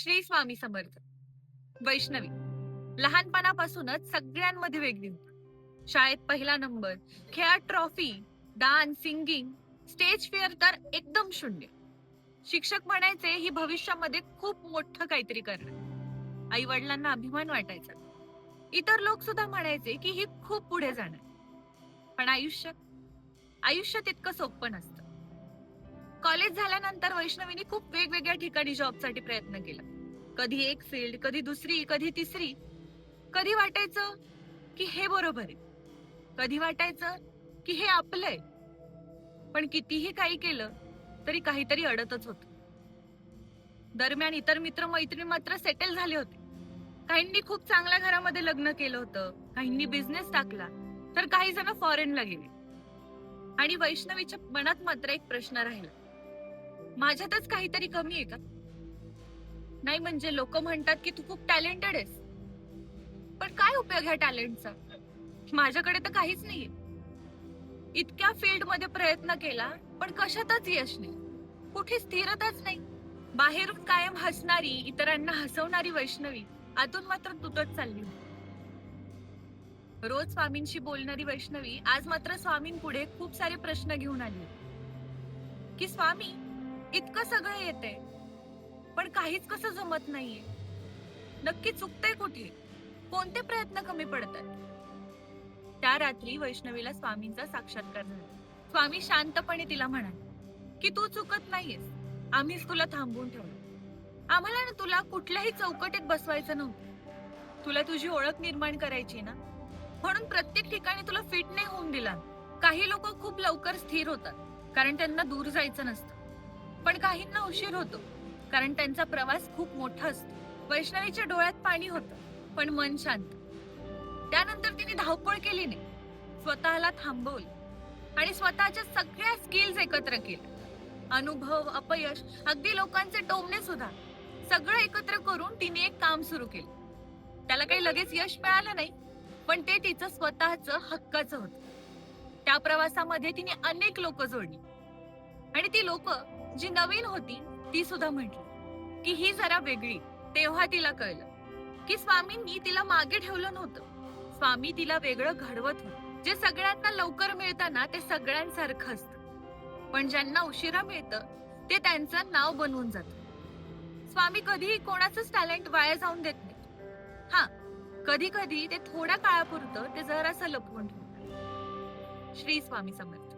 श्री स्वामी समर्थ. वैष्णवी. लहानपणापासूनच सगळ्यांमध्ये वेगळी होती. शाळेत पहिला नंबर खेळात trophy dance singing stage fear तर एकदम शून्य. शिक्षक म्हणायचे ही भविष्यामध्ये खूप मोठं काहीतरी करणार. आई वडिलांना अभिमान वाटायचा. इतर लोक सुद्धा म्हणायचे की ही खूप पुढे जाणार. पण आयुष्य आयुष्य तितकं सोपं नसतं. कॉलेज झाल्यानंतर वैष्णवीने खूप वेगवेगळ्या ठिकाणी जॉबसाठी प्रयत्न केला. कधी एक फील्ड कधी दुसरी कधी तिसरी. कधी वाटायचं की हे बरोबर आहे. कधी वाटायचं की हे आपलंय पण कितीही काही केलं तरी काहीतरी अडतच होत. दरम्यान इतर मित्र मैत्रिणी मात्र सेटल झाले होते. काहींनी खूप चांगल्या घरामध्ये लग्न केलं होतं काहींनी बिझनेस टाकला तर काही जण फॉरेनला गेले. आणि वैष्णवीच्या मनात मात्र एक प्रश्न राहिला. माझ्यातच काहीतरी कमी आहे का? नाही म्हणजे लोक म्हणतात की तू खूप टॅलेंटेड आहेस. पण काय उपयोग ह्या टॅलेंटचा? माझ्याकडे तर काहीच नाहीये. इतक्या फील्डमध्ये प्रयत्न केला पण कशातच यश नाही. कुठे स्थिरताच नाही. बाहेरून कायम हसणारी इतरांना हसवणारी वैष्णवी आतून मात्र तुटत चालली रोज स्वामींशी बोलणारी वैष्णवी आज मात्र स्वामींपुढे खूप सारे प्रश्न घेऊन आली. की स्वामी इतकं सगळं येते पण काहीच कसं जमत नाहीये. नक्की चुकतंय कुठे? कोणते प्रयत्न कमी पडतात? त्या रात्री वैष्णवीला स्वामींचा साक्षात्कार झाला. स्वामी शांतपणे तिला म्हणाले की तू चुकत नाहीयेस. आम्हीच तुला थांबवून ठेवलं. आम्हाला ना तुला कुठल्याही चौकटीत बसवायचं नव्हतं. तुला तुझी ओळख निर्माण करायची ना? म्हणून प्रत्येक ठिकाणी तुला फिट नाही होऊन दिला. काही लोक खूप लवकर स्थिर होतात. कारण त्यांना दूर जायचं नसतं. पण काहींना उशीर होतो कारण त्यांचा प्रवास खूप मोठा असतो. वैष्णवीच्या डोळ्यात पाणी होतं पण मन शांत. त्यानंतर तिने धावपळ केली नाही. स्वतःला थांबवलं आणि स्वतःच्या सगळ्या स्किल्स एकत्र केल्या. अनुभव अपयश अगदी लोकांचे टोमणे सुद्धा सगळं एकत्र करून तिने एक काम सुरू केलं. त्याला काही लगेच यश मिळालं नाही पण ते तिचं स्वतःच हक्काचं होतं. त्या प्रवासामध्ये तिने अनेक लोक जोडली. आणि ती लोक जी नवीन होती ती सुद्धा म्हटली की ही जरा वेगळी. तेव्हा तिला कळलं की स्वामींनी तिला मागे ठेवलं नव्हतं. स्वामी तिला वेगळं घडवत होत. जे सगळ्यांना लवकर मिळताना ते सगळ्यांसारखं असतं. पण ज्यांना उशिरा मिळतं ते त्यांचं नाव बनवून जात. स्वामी कधीही कोणाचंच टॅलेंट वाया जाऊन देत नाही. हा कधी कधी ते थोड्या काळापुरतं ते जरासं लपवून ठेवतात. श्री स्वामी समर्थ.